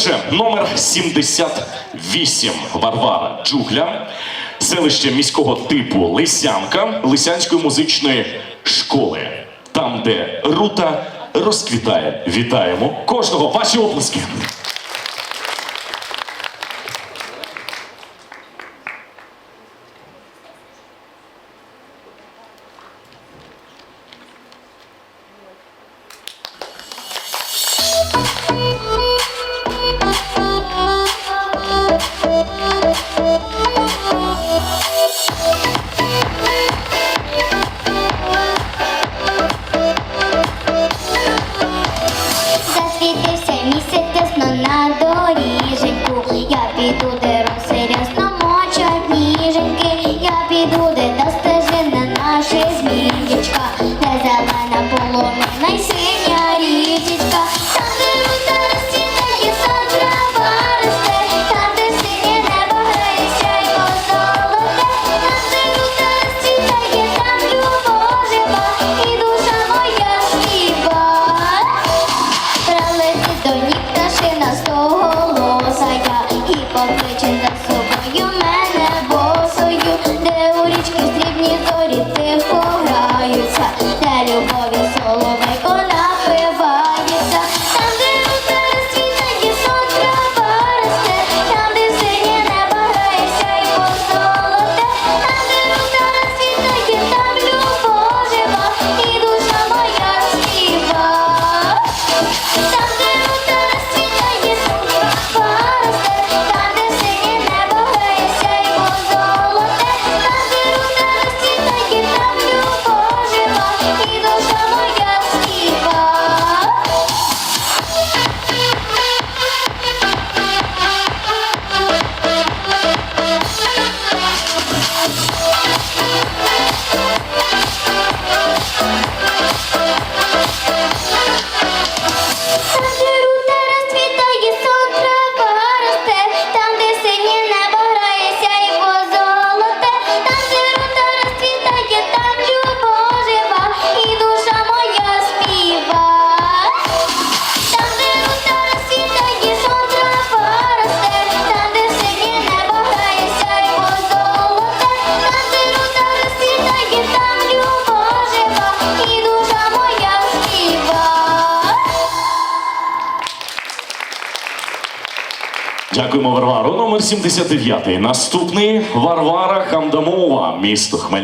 Отже, номер 78 Варвара Джугля, селище міського типу Лисянка Лисянської музичної школи, там, де рута розквітає. Вітаємо кожного ваші оплески! Засвітився місяць тесно на доріженьку, я піду. Дякуємо, Варвару. Номер 79. Наступний Варвара Хамдамова, місто Хмельницький.